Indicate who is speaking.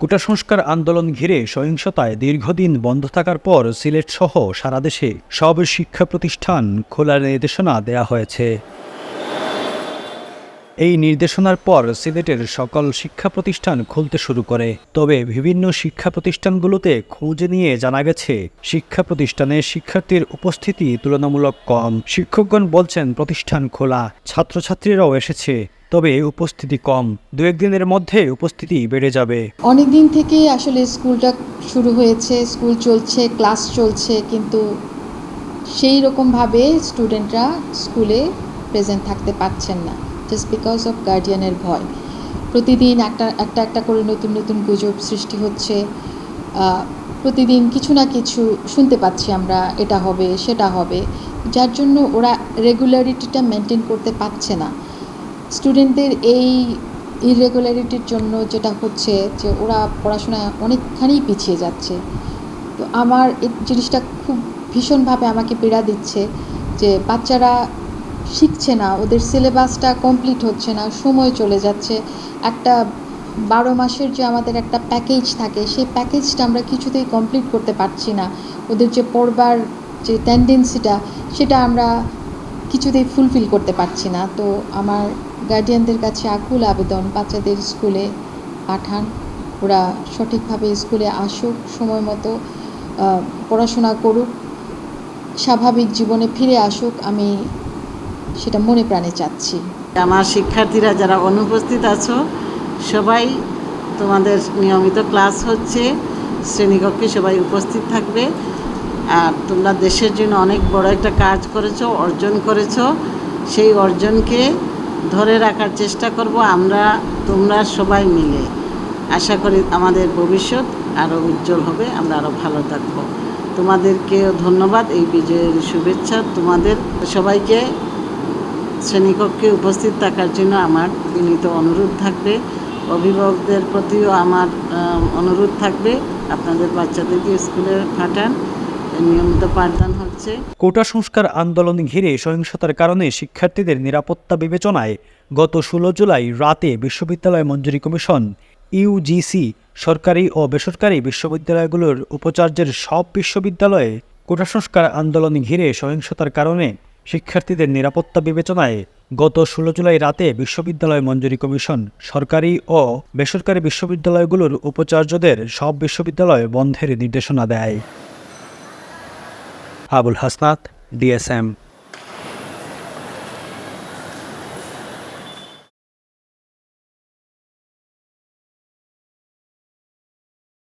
Speaker 1: কোটা সংস্কার আন্দোলন ঘিরে সহিংসতায় দীর্ঘদিন বন্ধ থাকার পর সিলেট সহ সারা দেশে সব শিক্ষা প্রতিষ্ঠান খোলার নির্দেশনা দেয়া হয়েছে। এই নির্দেশনার পর সিলেটের সকল শিক্ষা প্রতিষ্ঠান খুলতে শুরু করে। তবে বিভিন্ন শিক্ষা প্রতিষ্ঠানগুলোতে খোঁজ নিয়ে জানা গেছে, শিক্ষা প্রতিষ্ঠানে শিক্ষার্থীর উপস্থিতি তুলনামূলক কম। শিক্ষকগণ বলছেন প্রতিষ্ঠান খোলা, ছাত্রছাত্রীরাও এসেছে। তবে উপস্থিতি কম। দু একদিনের মধ্যে উপস্থিতি বেড়ে যাবে।
Speaker 2: অনেক দিন থেকেই আসলে স্কুলটা শুরু হয়েছে, স্কুল চলছে, ক্লাস চলছে, কিন্তু সেই রকমভাবে স্টুডেন্টরা স্কুলে প্রেজেন্ট থাকতে পারছেন না জাস্ট বিকজ অফ গার্ডিয়ানের ভয়। প্রতিদিন একটা একটা একটা করে নতুন নতুন গুজব সৃষ্টি হচ্ছে। প্রতিদিন কিছু না কিছু শুনতে পাচ্ছি আমরা, এটা হবে, সেটা হবে। যার জন্য ওরা রেগুলারিটিটা মেনটেন করতে পারছে না। স্টুডেন্টদের এই ইরেগুলারিটির জন্য যেটা হচ্ছে যে ওরা পড়াশোনায় অনেকখানি পিছিয়ে যাচ্ছে। তো আমার এই জিনিসটা খুব ভীষণভাবে আমাকে পীড়া দিচ্ছে যে বাচ্চারা শিখছে না, ওদের সিলেবাসটা কমপ্লিট হচ্ছে না, সময় চলে যাচ্ছে। একটা বারো মাসের যে আমাদের একটা প্যাকেজ থাকে, সেই প্যাকেজটা আমরা কিছুতেই কমপ্লিট করতে পারছি না। ওদের যে পড়বার যে টেন্ডেন্সিটা সেটা আমরা কিছুতেই ফুলফিল করতে পারছি না। তো আমার গার্ডিয়ানদের কাছে আকুল আবেদন, বাচ্চাদের স্কুলে পাঠান। ওরা সঠিকভাবে স্কুলে আসুক, সময় মতো পড়াশোনা করুক, স্বাভাবিক জীবনে ফিরে আসুক, আমি সেটা মনে প্রাণে চাচ্ছি।
Speaker 3: আমার শিক্ষার্থীরা যারা অনুপস্থিত আছো, সবাই তোমাদের নিয়মিত ক্লাস হচ্ছে, শ্রেণীকক্ষে সবাই উপস্থিত থাকবে। আর তোমরা দেশের জন্য অনেক বড় একটা কাজ করেছ, অর্জন করেছ। সেই অর্জনকে ধরে রাখার চেষ্টা করব আমরা, তোমরা সবাই মিলে। আশা করি আমাদের ভবিষ্যৎ আরও উজ্জ্বল হবে, আমরা আরও ভালো থাকব। তোমাদেরকেও ধন্যবাদ, এই বিজয়ের শুভেচ্ছা। তোমাদের সবাইকে শ্রেণীকক্ষে উপস্থিত থাকার জন্য আমার বিনীত অনুরোধ থাকবে। অভিভাবকদের প্রতিও আমার অনুরোধ থাকবে। আপনাদের বাচ্চাদেরকে স্কুলে পাঠান।
Speaker 1: কোটা সংস্কার আন্দোলন ঘিরে সহিংসতার কারণে শিক্ষার্থীদের নিরাপত্তা বিবেচনায় গত ষোলো জুলাই রাতে বিশ্ববিদ্যালয় মঞ্জুরি কমিশন ইউজিসি সরকারি ও বেসরকারি বিশ্ববিদ্যালয়গুলোর উপাচার্যের সব বিশ্ববিদ্যালয়ে কোটা সংস্কার আন্দোলন ঘিরে সহিংসতার কারণে শিক্ষার্থীদের নিরাপত্তা বিবেচনায় গত ষোলো জুলাই রাতে বিশ্ববিদ্যালয় মঞ্জুরি কমিশন, সরকারি ও বেসরকারি বিশ্ববিদ্যালয়গুলোর উপাচার্যদের সব বিশ্ববিদ্যালয় বন্ধের নির্দেশনা দেয়। Abul Hasnat D S M